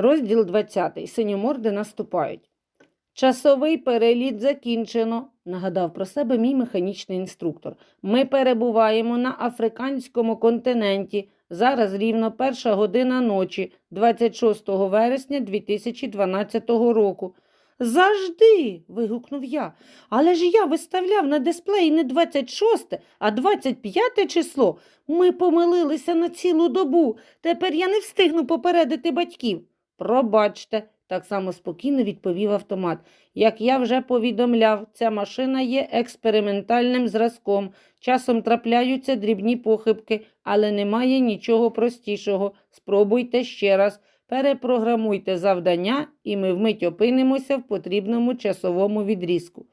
Розділ 20. Синьоморди наступають. Часовий переліт закінчено, нагадав про себе мій механічний інструктор. Ми перебуваємо на африканському континенті. Зараз рівно перша година ночі, 26 вересня 2012 року. Завжди. вигукнув я. Але ж я виставляв на дисплеї не 26, а 25 число. Ми помилилися на цілу добу. Тепер я не встигну попередити батьків. Пробачте, так само спокійно відповів автомат. Як я вже повідомляв, ця машина є експериментальним зразком. Часом трапляються дрібні похибки, але немає нічого простішого. Спробуйте ще раз. Перепрограмуйте завдання, і ми вмить опинимося в потрібному часовому відрізку.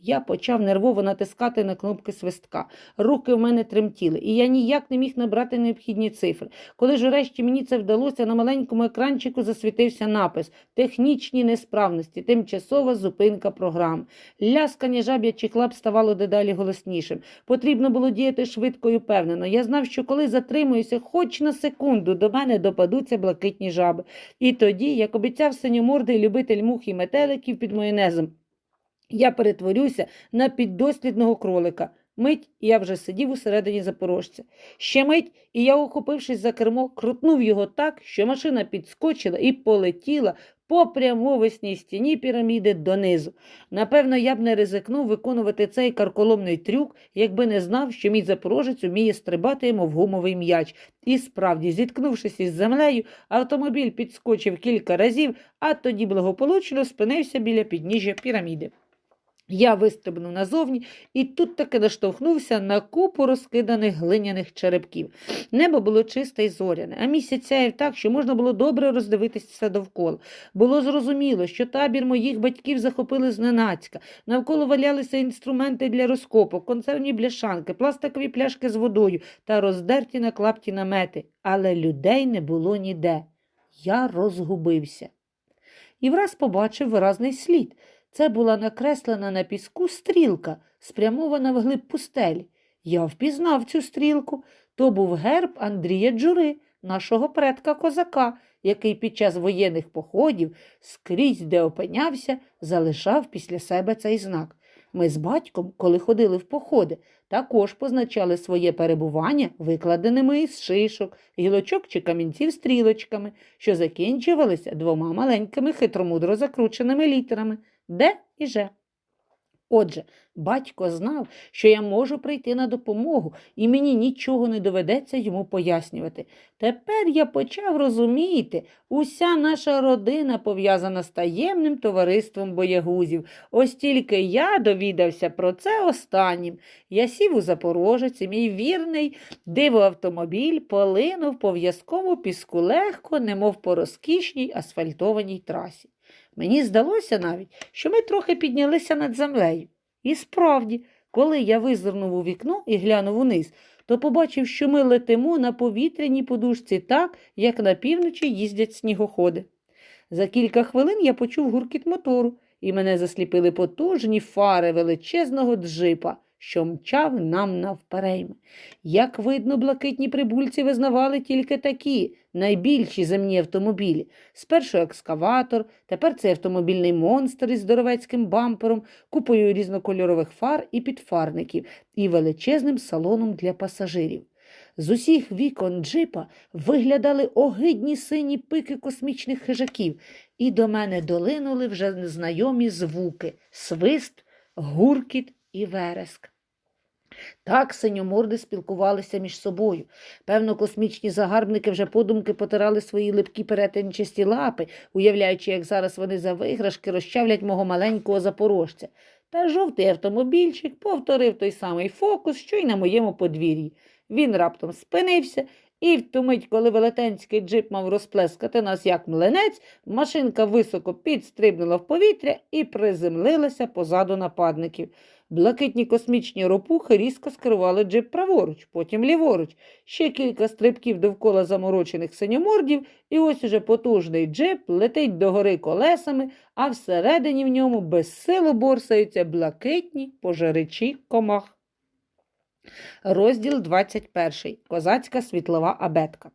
Я почав нервово натискати на кнопки свистка. Руки в мене тремтіли, і я ніяк не міг набрати необхідні цифри. Коли ж урешті мені це вдалося, на маленькому екранчику засвітився напис Технічні несправності, тимчасова зупинка програм. Ляскання жаб'ячих лап ставало дедалі голоснішим. Потрібно було діяти швидко і впевнено. Я знав, що коли затримуюся хоч на секунду, до мене допадуться блакитні жаби. І тоді, як обіцяв синьомордий любитель мух і метеликів під майонезом, я перетворюся на піддослідного кролика. Мить, і я вже сидів усередині запорожця. Ще мить, і я, ухопившись за кермо, крутнув його так, що машина підскочила і полетіла по прямовисній стіні піраміди донизу. Напевно, я б не ризикнув виконувати цей карколомний трюк, якби не знав, що мій запорожець уміє стрибати, мов гумовий м'яч. І справді, зіткнувшись із землею, автомобіль підскочив кілька разів, а тоді благополучно спинився біля підніжжя піраміди. Я вистрибнув назовні і тут таки наштовхнувся на купу розкиданих глиняних черепків. Небо було чисте й зоряне, а місяць сяяв так, що можна було добре роздивитися довкола. Було зрозуміло, що табір моїх батьків захопили зненацька. Навколо валялися інструменти для розкопок, консервні бляшанки, пластикові пляшки з водою та роздерті на клапті намети. Але людей не було ніде. Я розгубився. І враз побачив виразний слід. Це була накреслена на піску стрілка, спрямована вглиб пустелі. Я впізнав цю стрілку. То був герб Андрія Джури, нашого предка козака, який під час воєнних походів скрізь, де опинявся, залишав після себе цей знак. Ми з батьком, коли ходили в походи, також позначали своє перебування викладеними із шишок, гілочок чи камінців стрілочками, що закінчувалися двома маленькими хитромудро закрученими літерами Д і Ж. Отже, батько знав, що я можу прийти на допомогу, і мені нічого не доведеться йому пояснювати. Тепер я почав розуміти, уся наша родина пов'язана з таємним товариством боягузів. Ось тільки я довідався про це останнім. Я сів у Запорожець, і мій вірний дивоавтомобіль полинув по в'язкому піску легко, немов по розкішній асфальтованій трасі. Мені здалося навіть, що ми трохи піднялися над землею. І справді, коли я визирнув у вікно і глянув униз, то побачив, що ми летимо на повітряній подушці так, як на півночі їздять снігоходи. За кілька хвилин я почув гуркіт мотору, і мене засліпили потужні фари величезного джипа, що мчав нам навперейми. Як видно, блакитні прибульці визнавали тільки такі найбільші земні автомобілі. Спершу екскаватор, тепер цей автомобільний монстр із здоровецьким бампером, купою різнокольорових фар і підфарників і величезним салоном для пасажирів. З усіх вікон джипа виглядали огидні сині пики космічних хижаків, і до мене долинули вже незнайомі звуки свист, гуркіт і вереск. Так синьоморди спілкувалися між собою. Певно, космічні загарбники вже подумки потирали свої липкі перетинчасті лапи, уявляючи, як зараз вони за виграшки розчавлять мого маленького запорожця. Та жовтий автомобільчик повторив той самий фокус, що й на моєму подвір'ї. Він раптом спинився, і в ту мить, коли велетенський джип мав розплескати нас як млинець, машинка високо підстрибнула в повітря і приземлилася позаду нападників. Блакитні космічні ропухи різко скривали джип праворуч, потім ліворуч. Ще кілька стрибків довкола заморочених синьомордів, і ось уже потужний джип летить догори колесами, а всередині в ньому безсило борсаються блакитні пожеричі комах. Розділ 21. Козацька світлова абетка.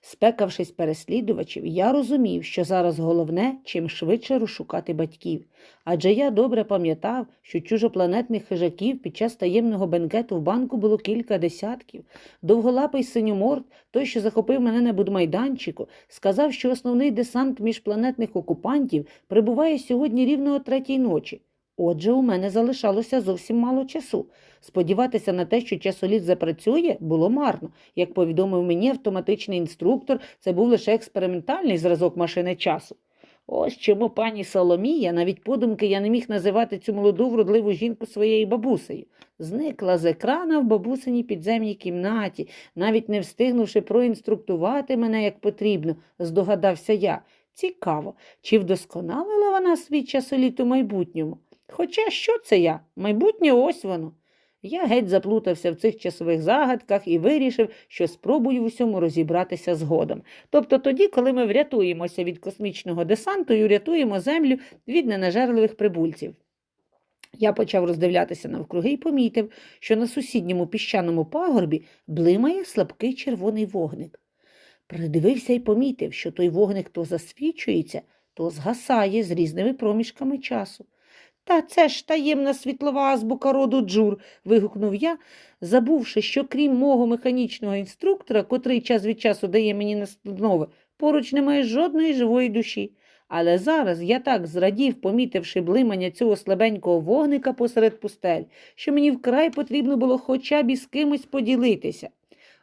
Спекавшись переслідувачів, я розумів, що зараз головне чим швидше розшукати батьків. Адже я добре пам'ятав, що чужопланетних хижаків під час таємного бенкету в банку було кілька десятків. Довголапий синьоморд, той, що захопив мене на будмайданчику, сказав, що основний десант міжпланетних окупантів прибуває сьогодні рівно о третій ночі. Отже, у мене залишалося зовсім мало часу. Сподіватися на те, що часоліт запрацює, було марно. Як повідомив мені автоматичний інструктор, це був лише експериментальний зразок машини часу. Ось чому пані Соломія, навіть подумки я не міг називати цю молоду вродливу жінку своєю бабусею. Зникла з екрана в бабусиній підземній кімнаті, навіть не встигнувши проінструктувати мене як потрібно, здогадався я. Цікаво, чи вдосконалила вона свій часоліт у майбутньому? Хоча що це я? Майбутнє ось воно. Я геть заплутався в цих часових загадках і вирішив, що спробую в усьому розібратися згодом. Тобто тоді, коли ми врятуємося від космічного десанту і врятуємо Землю від ненажерливих прибульців. Я почав роздивлятися навкруги і помітив, що на сусідньому піщаному пагорбі блимає слабкий червоний вогник. Придивився і помітив, що той вогник то засвічується, то згасає з різними проміжками часу. Та це ж таємна світлова азбука роду Джур. вигукнув я, забувши, що крім мого механічного інструктора, котрий час від часу дає мені настанови, поруч немає жодної живої душі. Але зараз я так зрадів, помітивши блимання цього слабенького вогника посеред пустель, що мені вкрай потрібно було хоча б із кимось поділитися.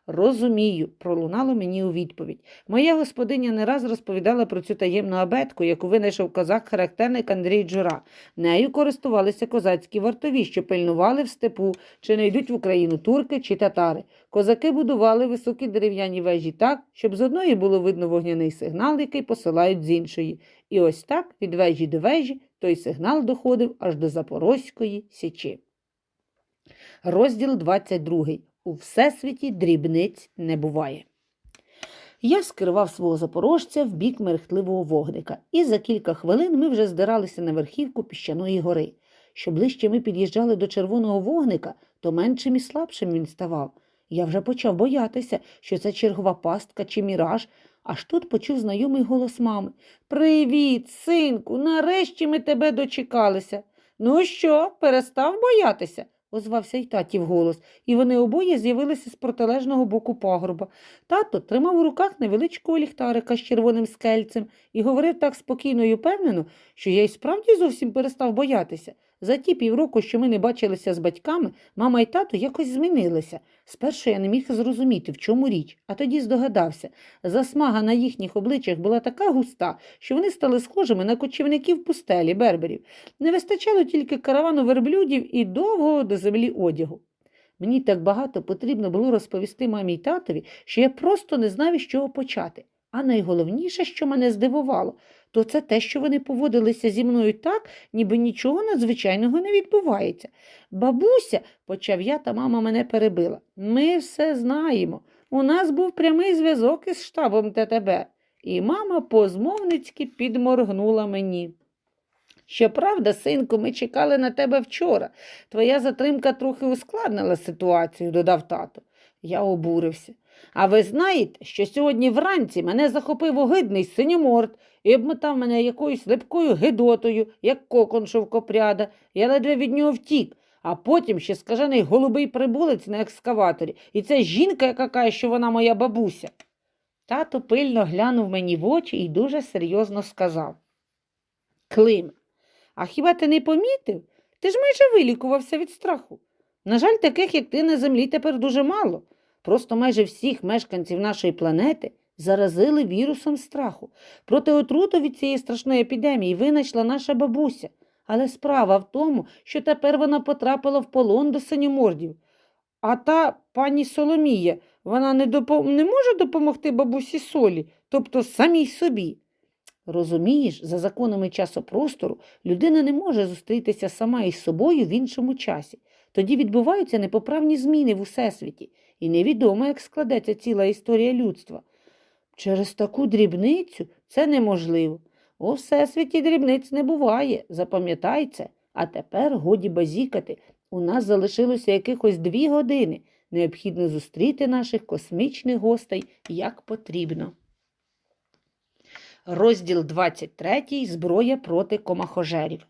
Розумію, пролунало мені у відповідь. Моя господиня не раз розповідала про цю таємну абетку, яку винайшов козак-характерник Андрій Джура. Нею користувалися козацькі вартові, що пильнували в степу, чи не йдуть в Україну турки чи татари. Козаки будували високі дерев'яні вежі так, щоб з одної було видно вогняний сигнал, який посилають з іншої. І ось так від вежі до вежі той сигнал доходив аж до Запорозької січі. Розділ 22. У всесвіті дрібниць не буває. Я скерував свого запорожця в бік мерехтливого вогника, і за кілька хвилин ми вже здиралися на верхівку піщаної гори. Що ближче ми під'їжджали до червоного вогника, то меншим і слабшим він ставав. Я вже почав боятися, що це чергова пастка чи міраж, аж тут почув знайомий голос мами. Привіт, синку, нарешті ми тебе дочекалися. Ну що, перестав боятися? Озвався й татів голос, і вони обоє з'явилися з протилежного боку пагорба. Тато тримав у руках невеличкого ліхтарика з червоним скельцем і говорив так спокійно і впевнено, що я й справді зовсім перестав боятися. За ті півроку, що ми не бачилися з батьками, мама й тато якось змінилися. Спершу я не міг зрозуміти, в чому річ, а тоді здогадався. Засмага на їхніх обличчях була така густа, що вони стали схожими на кочівників пустелі берберів. Не вистачало тільки каравану верблюдів і довгого до землі одягу. Мені так багато потрібно було розповісти мамі й татові, що я просто не знав, із чого почати. А найголовніше, що мене здивувало, то це те, що вони поводилися зі мною так, ніби нічого надзвичайного не відбувається. Бабуся, почав я, та мама мене перебила. Ми все знаємо. У нас був прямий зв'язок із штабом ТТБ. І мама позмовницьки підморгнула мені. Щоправда, синку, ми чекали на тебе вчора. Твоя затримка трохи ускладнила ситуацію, додав тато. Я обурився. А ви знаєте, що сьогодні вранці мене захопив огидний синьоморд і обмотав мене якоюсь липкою гидотою, як кокон шовкопряда. Я ледве від нього втік. А потім ще скажений голубий прибулець на екскаваторі. І це жінка, яка каже, що вона моя бабуся. Тато пильно глянув мені в очі і дуже серйозно сказав. Клим, а хіба ти не помітив? Ти ж майже вилікувався від страху. На жаль, таких, як ти на землі, тепер дуже мало. Просто майже всіх мешканців нашої планети заразили вірусом страху. Проти отруту від цієї страшної епідемії винайшла наша бабуся. Але справа в тому, що тепер вона потрапила в полон до синьомордів. А та пані Соломія, вона не, допом... не може допомогти бабусі солі, тобто самій собі. Розумієш, за законами часопростору людина не може зустрітися сама із собою в іншому часі. Тоді відбуваються непоправні зміни в усесвіті, і невідомо, як складеться ціла історія людства. Через таку дрібницю це неможливо. У всесвіті дрібниць не буває, запам'ятай це. А тепер годі базікати. У нас залишилося якихось дві години. Необхідно зустріти наших космічних гостей як потрібно. Розділ 23. Зброя проти комахожерів.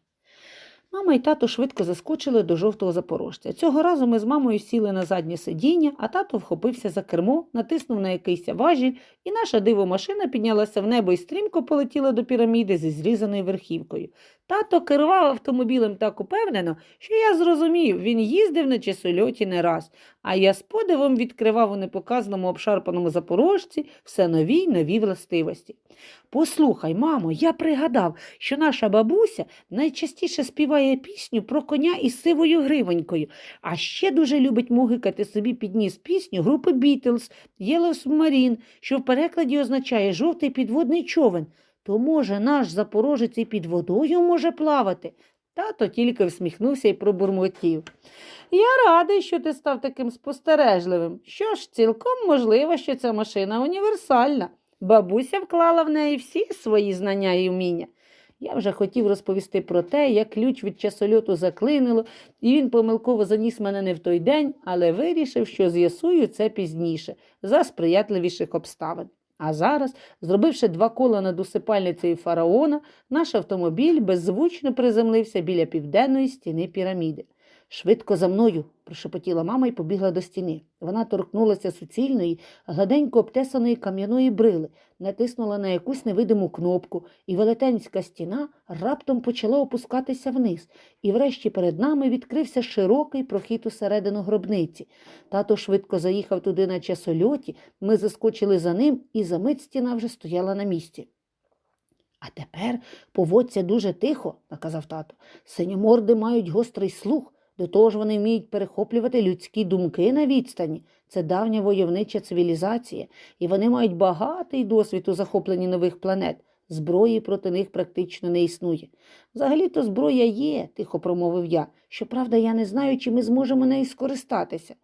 Мама і тато швидко заскочили до жовтого запорожця. Цього разу ми з мамою сіли на заднє сидіння, а тато вхопився за кермо, натиснув на якийсь важіль, і наша дивомашина піднялася в небо і стрімко полетіла до піраміди зі зрізаною верхівкою. Тато керував автомобілем так упевнено, що я зрозумів, він їздив на часольоті не раз, а я з подивом відкривав у непоказаному обшарпаному запорожці все нові й нові властивості. Послухай, мамо, я пригадав, що наша бабуся найчастіше співає пісню про коня із сивою гривонькою, а ще дуже любить мугикати собі під ніс пісню групи Бітлз Yellow Submarine, що в перекладі означає жовтий підводний човен. То, може, наш запорожець і під водою може плавати? Тато тільки всміхнувся і пробурмотів. Я радий, що ти став таким спостережливим. Що ж, цілком можливо, що ця машина універсальна. Бабуся вклала в неї всі свої знання і вміння. Я вже хотів розповісти про те, як ключ від часольоту заклинило, і він помилково заніс мене не в той день, але вирішив, що з'ясую це пізніше, за сприятливіших обставин. А зараз, зробивши два кола над усипальницею фараона, наш автомобіль беззвучно приземлився біля південної стіни піраміди. Швидко за мною, прошепотіла мама і побігла до стіни. Вона торкнулася суцільної, гладенько обтесаної кам'яної брили, натиснула на якусь невидиму кнопку, і велетенська стіна раптом почала опускатися вниз, і врешті перед нами відкрився широкий прохід усередину гробниці. Тато швидко заїхав туди на часольоті, ми заскочили за ним, і за мить стіна вже стояла на місці. А тепер поводься дуже тихо, наказав тато. Синьоморди мають гострий слух. До того ж вони вміють перехоплювати людські думки на відстані. Це давня войовнича цивілізація, і вони мають багатий досвід у захопленні нових планет. Зброї проти них практично не існує. Взагалі-то зброя є, тихо промовив я. Щоправда, я не знаю, чи ми зможемо нею скористатися.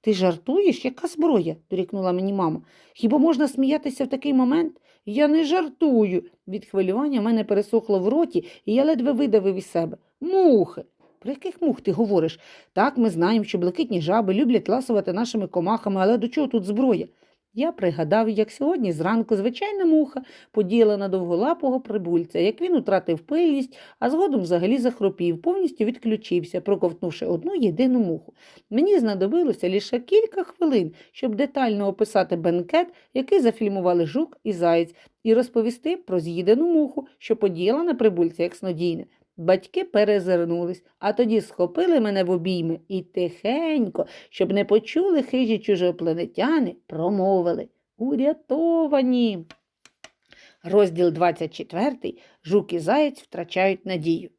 Ти жартуєш? Яка зброя? дорікнула мені мама. Хіба можна сміятися в такий момент? Я не жартую. Від хвилювання мене пересохло в роті, і я ледве видавив із себе. Мухи. Про яких мух ти говориш? Так, ми знаємо, що блакитні жаби люблять ласувати нашими комахами, але до чого тут зброя? Я пригадав, як сьогодні зранку звичайна муха поділа на довголапого прибульця, як він утратив пильність, а згодом взагалі захропів, повністю відключився, проковтнувши одну єдину муху. Мені знадобилося лише кілька хвилин, щоб детально описати бенкет, який зафільмували жук і заєць, і розповісти про з'їдену муху, що поділа на прибульця як снодійне. Батьки перезирнулись, а тоді схопили мене в обійми і тихенько, щоб не почули хижі чужопланетяни, промовили Урятовані. Розділ 24. Жук і заєць втрачають надію.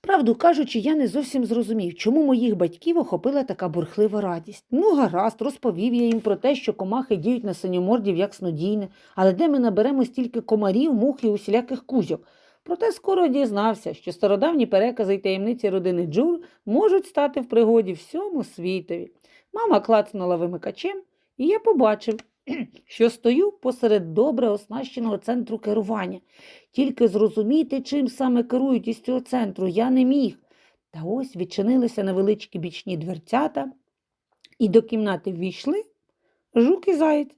Правду кажучи, я не зовсім зрозумів, чому моїх батьків охопила така бурхлива радість. Ну, гаразд, розповів я їм про те, що комахи діють на синьомордів як снодійне, але де ми наберемо стільки комарів, мух і усіляких кузьок. Проте скоро дізнався, що стародавні перекази й таємниці родини Джур можуть стати в пригоді всьому світові. Мама клацнула вимикачем, і я побачив, що стою посеред добре оснащеного центру керування. Тільки зрозуміти, чим саме керують із цього центру, я не міг. Та ось відчинилися невеличкі бічні дверцята, і до кімнати ввійшли жук і заєць.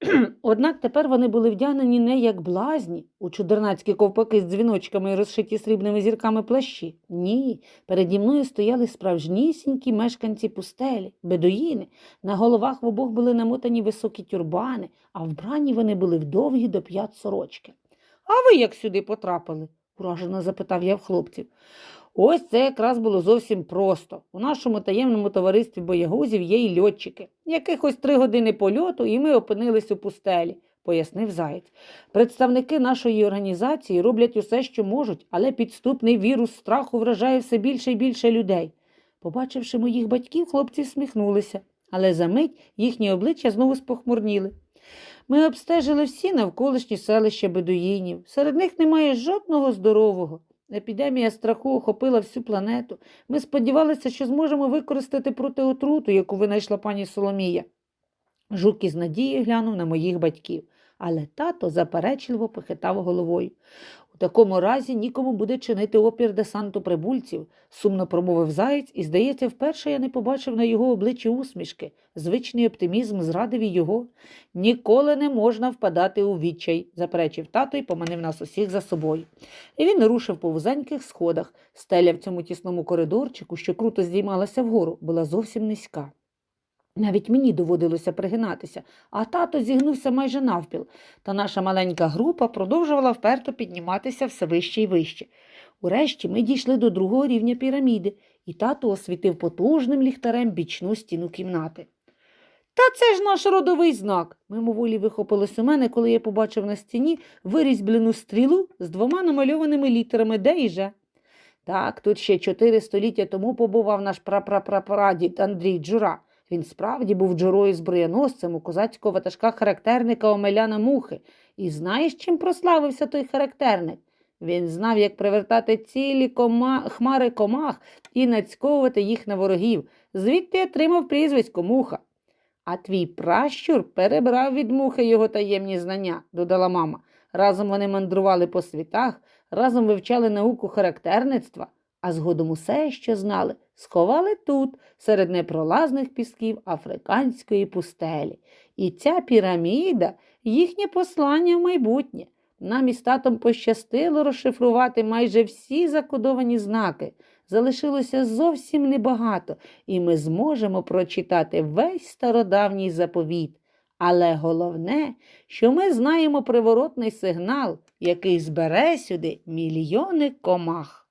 Однак тепер вони були вдягнені не як блазні, у чудернацькі ковпаки з дзвіночками і розшиті срібними зірками плащі. Ні, переді мною стояли справжнісінькі мешканці пустелі, бедуїни. На головах в обох були намотані високі тюрбани, а вбрані вони були вдовгі до п'ят сорочки. А ви як сюди потрапили? уражено запитав я в хлопців. Ось це якраз було зовсім просто. У нашому таємному товаристві боягузів є й льотчики. Якихось три години польоту, і ми опинились у пустелі, пояснив заєць. Представники нашої організації роблять усе, що можуть, але підступний вірус страху вражає все більше і більше людей. Побачивши моїх батьків, хлопці всміхнулися, але за мить їхні обличчя знову спохмурніли. Ми обстежили всі навколишні селища бедуїнів. Серед них немає жодного здорового. Епідемія страху охопила всю планету. Ми сподівалися, що зможемо використати проти отруту, яку винайшла пані Соломія. Жук із надією глянув на моїх батьків. але тато заперечливо похитав головою. У такому разі нікому буде чинити опір десанту прибульців, сумно промовив заєць, і, здається, вперше я не побачив на його обличчі усмішки. Звичний оптимізм зрадив і його. Ніколи не можна впадати у відчай, заперечив тато і поманив нас усіх за собою. І він рушив по вузеньких сходах. Стеля в цьому тісному коридорчику, що круто здіймалася вгору, була зовсім низька. Навіть мені доводилося пригинатися, а тато зігнувся майже навпіл, та наша маленька група продовжувала вперто підніматися все вище і вище. Урешті ми дійшли до другого рівня піраміди, і тато освітив потужним ліхтарем бічну стіну кімнати. Та це ж наш родовий знак. Мимоволі вихопилось у мене, коли я побачив на стіні вирізьблену стрілу з двома намальованими літерами де і же. Так, тут ще чотири століття тому побував наш прапрапрапрадід Андрій Джура. Він справді був джурою зброєносцем у козацького ватажка характерника Омеляна Мухи. І знаєш, чим прославився той характерник? Він знав, як привертати цілі кома... хмари комах і нацьковувати їх на ворогів. Звідти отримав прізвисько Муха. А твій пращур перебрав від мухи його таємні знання, додала мама. Разом вони мандрували по світах, разом вивчали науку характерництва, а згодом усе, що знали, сховали тут, серед непролазних пісків африканської пустелі. І ця піраміда їхнє послання в майбутнє. Нам із татом пощастило розшифрувати майже всі закодовані знаки. Залишилося зовсім небагато, і ми зможемо прочитати весь стародавній заповіт. Але головне, що ми знаємо приворотний сигнал, який збере сюди мільйони комах.